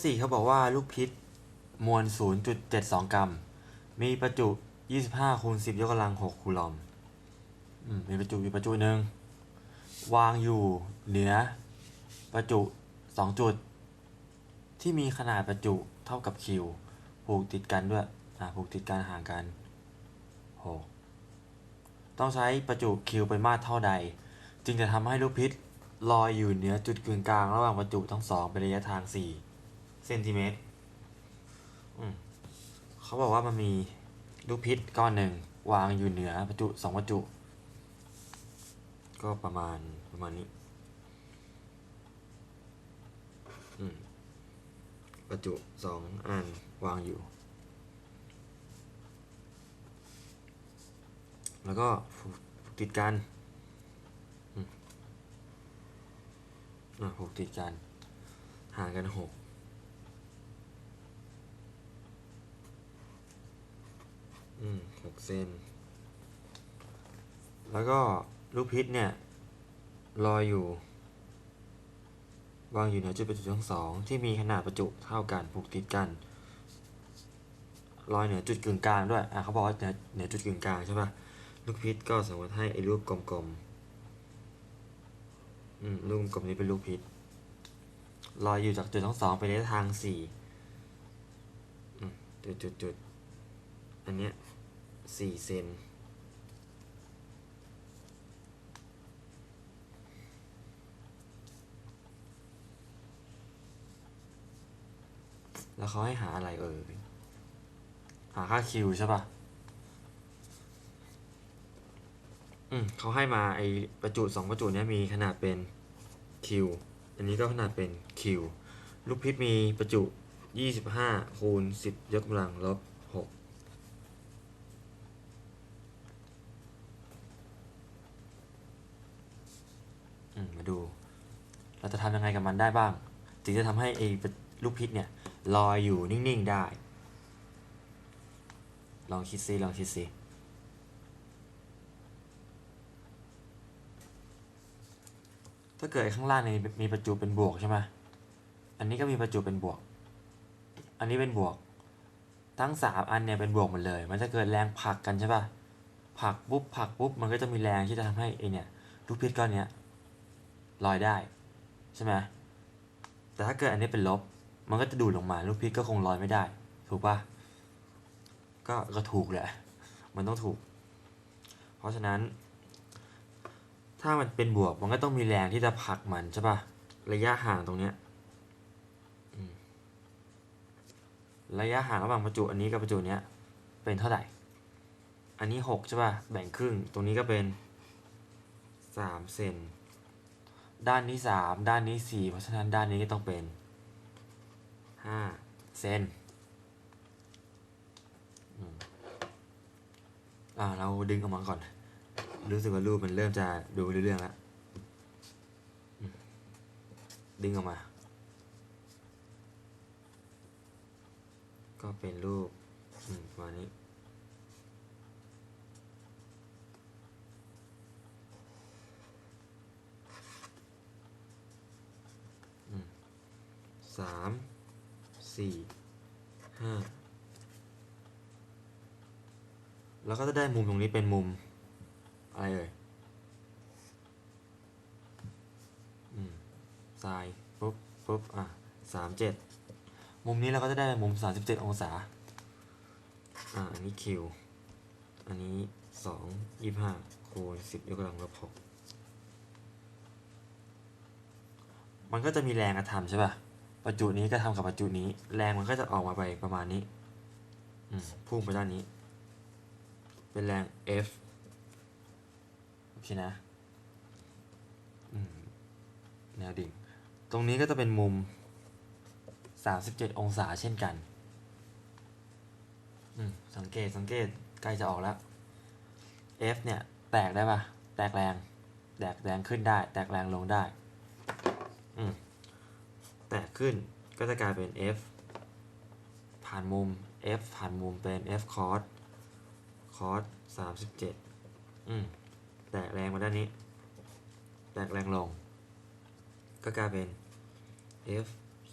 ข้อ4เขาบอกว่าลูกพิษมวล 0.72 กรัม มีประจุ 25คูณ10 ยกกำลัง 6 คูลอมมมีประจุอยู่ประจุหนึ่ง วางอยู่เหนือประจุ 2 จุด ที่มีขนาดประจุเท่ากับคิวผูกติดกันด้วย อ่าผูกติดกันห่างกัน 6 ต้องใช้ประจุคิวเป็นมาตรเท่าใด จึงจะทำให้ลูกพิษลอยอยู่เหนือจุดกึ่งกลางระหว่างประจุทั้งสองเป็นระยะทาง 4 เซนติเมตรเขาบอกว่ามันมีลูกพิษก้อนหนึ่งวางอยู่เหนือประจุสองประจุ ก็ประมาณประมาณนี้ประจุสองอันวางอยู่ แล้วก็ผูกติดกันอะผูกติดกัน ห่างกันหก อืมหกเซน แล้วก็ลูกพิษเนี่ยลอยอยู่ วางอยู่เหนือจุดประจุทั้งสองที่มีขนาดประจุเท่ากันผูกติดกันลอยเหนือจุดกึ่งกลางด้วย อะเขาบอกว่าเหนือเหนือจุดกึ่งกลางใช่ปะลูกพิษก็สมมติให้ไอ้รูปกลมๆ อืม รูปกลมนี้เป็นลูกพิษลอยอยู่จากจุดทั้งสองไปในทางสี่จุดจุดจุดอันเนี้ย สี่เซนแล้วเขาให้หาอะไรเอ่ยหาค่าคิวใช่ปะอืมเขาให้มาไอประจุสองประจุเนี้ยมีขนาดเป็นคิวอันนี้ก็ขนาดเป็นคิวลูกพิษมีประจุยี่สิบห้าคูณสิบยกกำลังลบหกอืมมาดู เราจะทำยังไงกับมันได้บ้าง ถึงจะทำให้ไอ้ลูกพิษเนี่ยลอยอยู่นิ่ง ๆ ได้ ลองคิดซิลองคิดซิถ้าเกิดไอ้ข้างล่างเนี่ยมีประจุเป็นบวกใช่ไหมอันนี้ก็มีประจุเป็นบวก อันนี้เป็นบวก ทั้งสามอันเนี่ยเป็นบวกหมดเลย มันจะเกิดแรงผลักกันใช่ปะผลักปุ๊บผลักปุ๊บ มันก็จะมีแรงที่จะทำให้ไอเนี่ยลูกพิษก้อนเนี้ยลอยได้ ใช่ไหมแต่ถ้าเกิดอันนี้เป็นลบ มันก็จะดูดลงมาลูกพิษก็คงลอยไม่ได้ ถูกปะก็ก็ถูกแหละ มันต้องถูก เพราะฉะนั้น ถ้ามันเป็นบวกมันก็ต้องมีแรงที่จะผลักมันใช่ปะระยะห่างตรงเนี้ยระยะห่างระหว่างประจุอันนี้กับประจุเนี้ยเป็นเท่าไหร่ อันนี้หกใช่ปะแบ่งครึ่ง ตรงนี้ก็เป็นสามเซน ด้านนี้สามด้านนี้สี่เพราะฉะนั้นด้านนี้ก็ต้องเป็นห้าเซนอ่าเราดึงออกมาก่อน รู้สึกว่ารูปมันเริ่มจะดูไม่รู้เรื่องแล้วดึงออกมา ก็เป็นรูปอืมประมาณนี้ สามสี่ห้าแล้วก็จะได้มุมตรงนี้เป็นมุม อะไรเอ่ยอืมซ้ายปุ๊บปุ๊บอะสามเจ็ดมุมนี้เราก็จะได้มุมสามสิบเจ็ดองศา อ่า อันนี้คิว อันนี้สองยี่ห้าคูณสิบยกกำลังลบหกมันก็จะมีแรงกระทำใช่ป่ะ ประจุนี้ก็ทำกับประจุนี้ แรงมันก็จะออกมาไปประมาณนี้อืพุ่งไปด้านนี้ เป็นแรง F โอเคนะแนวดิ่ง ตรงนี้ก็จะเป็นมุม 37 องศาเช่นกัน สังเกตสังเกตใกล้จะออกแล้ว F เนี่ย แตกได้ปะแตกแรง แตกแรงขึ้นได้ แตกแรงลงได้ แตกขึ้นก็จะกลายเป็น f ผ่านมุม f ผ่านมุมเป็น f cos cos สามสิบเจ็ดอืมแตกแรงมาด้านนี้ แตกแรงลง ก็กลายเป็น f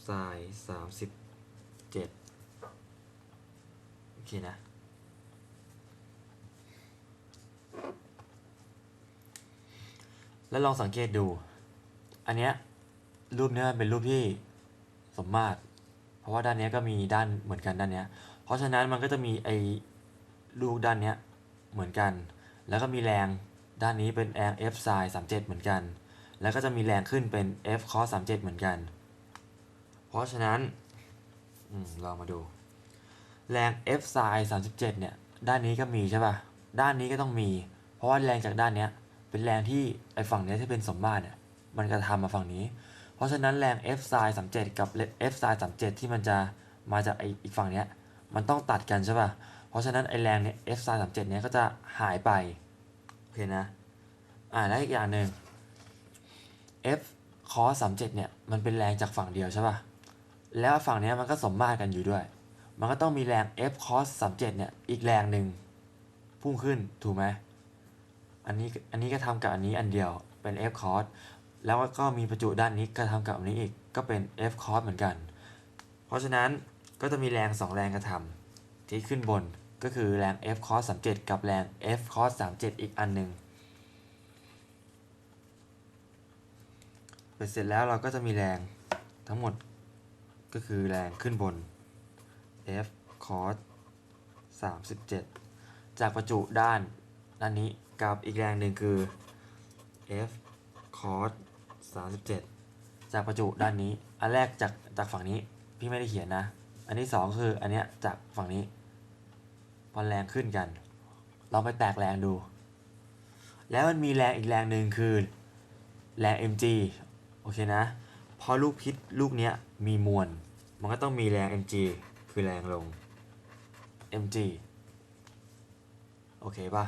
ไซน์สามสิบเจ็ดโอเคนะ แล้วลองสังเกตดู อันเนี้ยรูปเนี้ยเป็นรูปที่ สมมาตร เพราะว่าด้านนี้ก็มีด้านเหมือนกันด้านนี้เพราะฉะนั้นมันก็จะมีไอ้ลูกด้านนี้เหมือนกัน แล้วก็มีแรงด้านนี้เป็นแรง F sin 37 เหมือนกัน แล้วก็จะมีแรงขึ้นเป็น F cos 37 เหมือนกัน เพราะฉะนั้นอืมลองมาดู แรง F sin 37 เนี่ย ด้านนี้ก็มีใช่ป่ะ ด้านนี้ก็ต้องมี เพราะว่าแรงจากด้านนี้เป็นแรงที่ไอฝั่งนี้ที่เป็นสมมาตรเนี่ย มันกระทำมาฝั่งนี้ เพราะฉะนั้นแรง F sin 37 กับ F sin 37 ที่มันจะมาจากไออีกฝั่งเนี้ยมันต้องตัดกันใช่ป่ะ เพราะฉะนั้นไอแรงเนี่ย F sin 37 เนี้ยก็จะหายไป โอเคนะ อ่าแล้วอีกอย่างหนึ่ง F cos 37 เนี่ยมันเป็นแรงจากฝั่งเดียวใช่ป่ะ แล้วฝั่งเนี้ยมันก็สมมาตรกันอยู่ด้วย มันก็ต้องมีแรง F cos 37 เนี่ยอีกแรงหนึ่งพุ่งขึ้นถูกไหมอันนี้อันนี้ก็ทำกับอันนี้อันเดียวเป็น F cos แล้วก็มีประจุด้านนี้ก็ทำกับอันนี้อีกก็เป็น F cos เหมือนกัน เพราะฉะนั้นก็จะมีแรง 2 แรงกระทำที่ขึ้นบนก็คือแรง F cos 37 กับแรง F cos 37 อีกอันหนึ่งเสร็จแล้วเราก็จะมีแรงทั้งหมดก็คือแรงขึ้นบน F cos 37 จากประจุด้านด้านนี้กับอีกแรงหนึ่งคือ F cos 37 จากประจุด้านนี้ อันแรกจากจากฝั่งนี้พี่ไม่ได้เขียนนะ อันที่สองคืออันเนี้ยจากฝั่งนี้ พอแรงขึ้นกันลองไปแตกแรงดู แล้วมันมีแรงอีกแรงหนึ่งคือแรง mg โอเคนะ พอลูกพิษลูกเนี้ยมีมวล มันก็ต้องมีแรง mg คือแรงลง mg โอเคปะ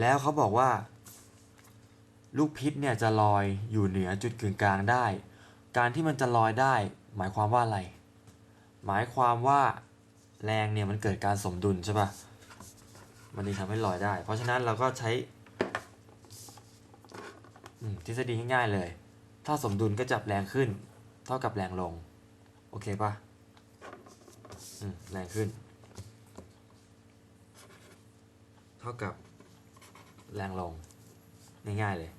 แล้วเขาบอกว่า ลูกพิษเนี่ยจะลอยอยู่เหนือจุดกึ่งกลางได้ การที่มันจะลอยได้ หมายความว่าอะไร หมายความว่าแรงเนี่ยมันเกิดการสมดุลใช่ปะมันจึงทำให้ลอยได้ เพราะฉะนั้นเราก็ใช้ทฤษฎีง่ายๆเลย ถ้าสมดุลก็จับแรงขึ้น เท่ากับแรงลง โอเคปะแรงขึ้น เท่ากับแรงลง ง่ายๆเลย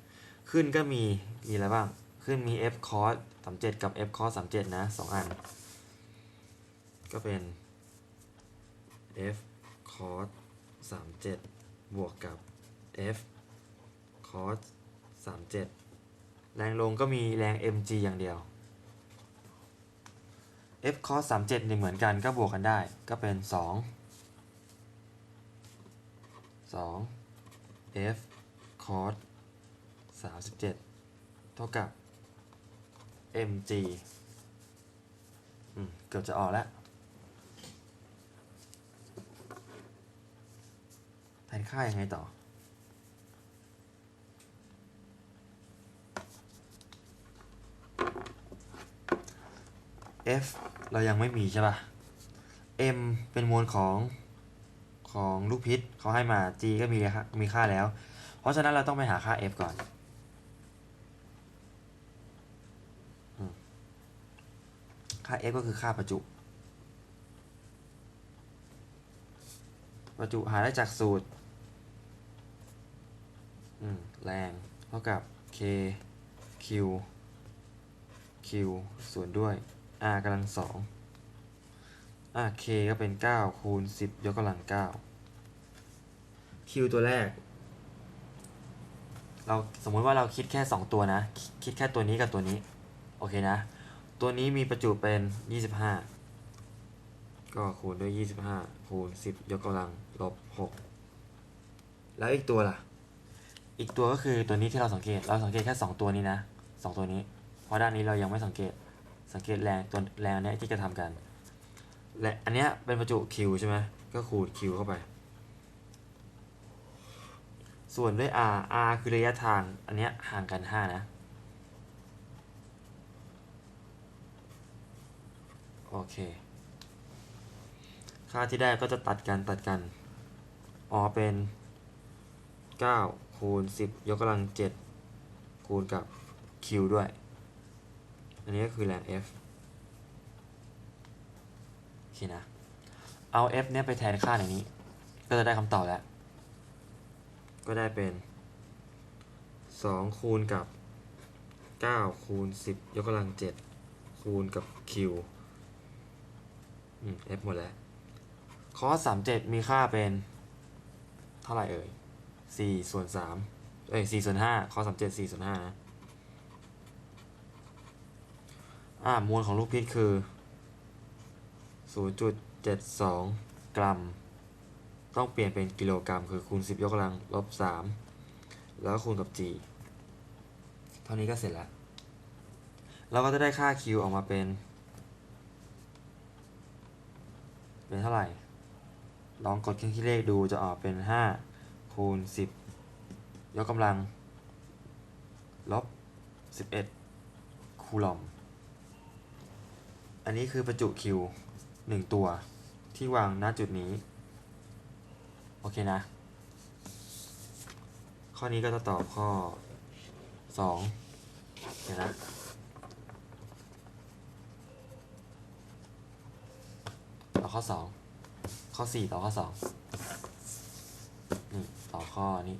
ขึ้นก็มี มีอะไรบ้าง ขึ้นมี f cos 37 กับ f cos 37 นะสองอัน ก็เป็น f cos 37 บวกกับ f cos 37 แรงลงก็มีแรง mg อย่างเดียว f cos 37เนี่ยเหมือนกันก็บวกกันได้ ก็เป็น 2 2 f cos 37 เท่ากับ mg อืมเกือบจะออกแล้ว แทนค่ายังไงต่อ f เรายังไม่มีใช่ป่ะ m เป็นมวลของของลูกพิษเขาให้มา g ก็มีมีค่าแล้ว เพราะฉะนั้นเราต้องไปหาค่า f ก่อนอืมค่า f ก็คือค่าประจุ ประจุหาได้จากสูตรแรงเท่ากับ k q q ส่วนด้วย r กำลังสองอะ k ก็เป็น 9 คูณ 10 ยกกำลัง 9 q ตัวแรก เราสมมุติว่าเราคิดแค่ 2 ตัวนะ คิดแค่ตัวนี้กับตัวนี้ โอเคนะ ตัวนี้มีประจุเป็น 25 ก็คูณด้วย 25 คูณ 10 ยกกำลังลบ 6 แล้วอีกตัวล่ะ อีกตัวก็คือตัวนี้ที่เราสังเกต เราสังเกตแค่ 2 ตัวนี้นะ 2 ตัวนี้ เพราะด้านนี้เรายังไม่สังเกต สังเกตแรงตัวแรงนเนี้ยที่จะทำกัน และอันเนี้ยเป็นประจุ Q ใช่ไหมก็คูณ Q เข้าไปส่วนด้วย R R คือระยะทาง อันเนี้ยห่างกัน 5 นะ โอเค ค่าที่ได้ก็จะตัดกันตัดกัน ออเป็น9คูณ10 ยกกำลัง 7 คูณกับ Q ด้วย อันนี้ก็คือแรง F โอเคนะ เอา F เนี่ยไปแทนค่าในนี้ ก็จะได้คำตอบแล้ว ก็ได้เป็น 2 คูณกับ9คูณ10 ยกกำลัง 7 คูณกับ Q F หมดแล้วคอส37มีค่าเป็น เท่าไหร่เอ่ย4ส่วน3เอ้ย4ส่วน5คอส37 4ส่วน5นะอ่ามวลของลูกพิษคือ 0.72 กรัม ต้องเปลี่ยนเป็นกิโลกรัม คือคูณ 10 ยกกำลังลบ 3 แล้วคูณกับ g เท่านี้ก็เสร็จแล้ว เราก็จะได้ค่า q ออกมาเป็น เป็นเท่าไหร่ ลองกดเครื่องคิดเลขดูจะออกเป็น 5 คูณ 10 ยกกำลัง ลบ 11 คูลอม อันนี้คือประจุคิวหนึ่งตัวที่วางณจุดนี้ โอเคนะ ข้อนี้ก็จะตอบข้อ 2 เดี๋ยวนะ ข้อข้อ2ข้อ4ต่อข้อ2นี่ต่อข้อนี้